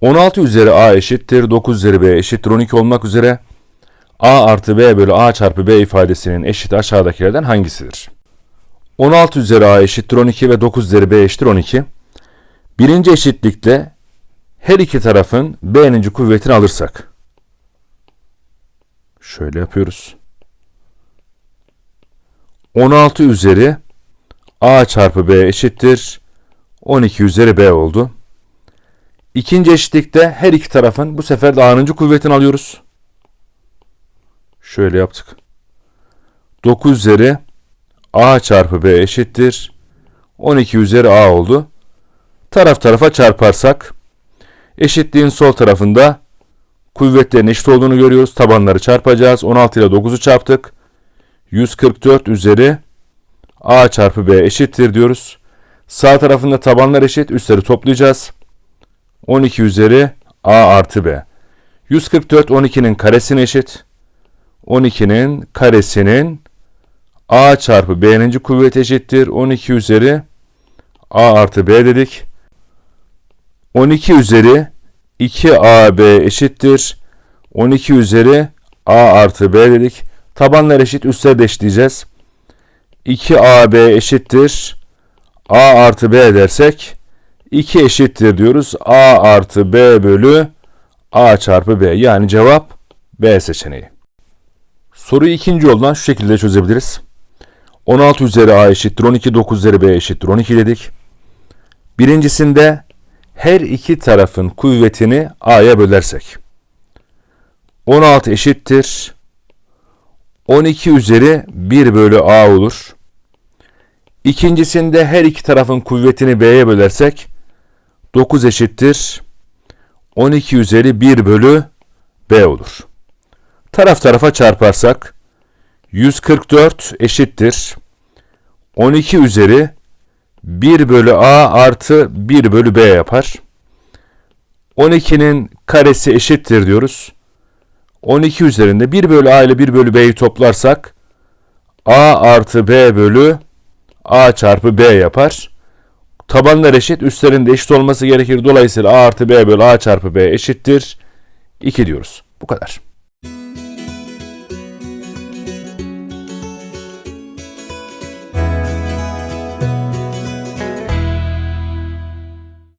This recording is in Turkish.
16 üzeri A eşittir 9 üzeri B eşittir 12 olmak üzere A artı B bölü A çarpı B ifadesinin eşit aşağıdakilerden hangisidir? 16 üzeri A eşittir 12 ve 9 üzeri B eşittir 12. Birinci eşitlikte her iki tarafın B'nin kuvvetini alırsak. Şöyle yapıyoruz. 16 üzeri A çarpı B eşittir 12 üzeri B oldu. İkinci eşitlikte her iki tarafın bu sefer de A'nın kuvvetini alıyoruz. Şöyle yaptık. 9 üzeri A çarpı B eşittir 12 üzeri A oldu. Taraf tarafa çarparsak eşitliğin sol tarafında kuvvetlerin eşit olduğunu görüyoruz. Tabanları çarpacağız. 16 ile 9'u çarptık. 144 üzeri A çarpı B eşittir diyoruz. Sağ tarafında tabanlar eşit. Üstleri toplayacağız. 12 üzeri A artı B. 144 12'nin karesine eşit. 12'nin karesinin A çarpı B'nin kuvvet eşittir. 12 üzeri A artı B dedik. 12 üzeri 2AB eşittir. 12 üzeri A artı B dedik. Tabanlar eşit üstleri de eşitleyeceğiz. 2AB eşittir. A artı B dersek 2 eşittir diyoruz. A artı B bölü A çarpı B. Yani cevap B seçeneği. Soruyu ikinci yoldan şu şekilde çözebiliriz. 16 üzeri A eşittir 12, 9 üzeri B eşittir 12 dedik. Birincisinde her iki tarafın kuvvetini A'ya bölersek. 16 eşittir 12 üzeri 1 bölü A olur. İkincisinde her iki tarafın kuvvetini B'ye bölersek 9 eşittir 12 üzeri 1 bölü B olur. Taraf tarafa çarparsak 144 eşittir 12 üzeri 1 bölü A artı 1 bölü B yapar. 12'nin karesi eşittir diyoruz. 12 üzerinde 1 bölü A ile 1 bölü B'yi toplarsak A artı B bölü A çarpı B yapar. Tabanlar eşit, üstlerinde eşit olması gerekir. Dolayısıyla A artı B bölü A çarpı B eşittir. 2 diyoruz. Bu kadar.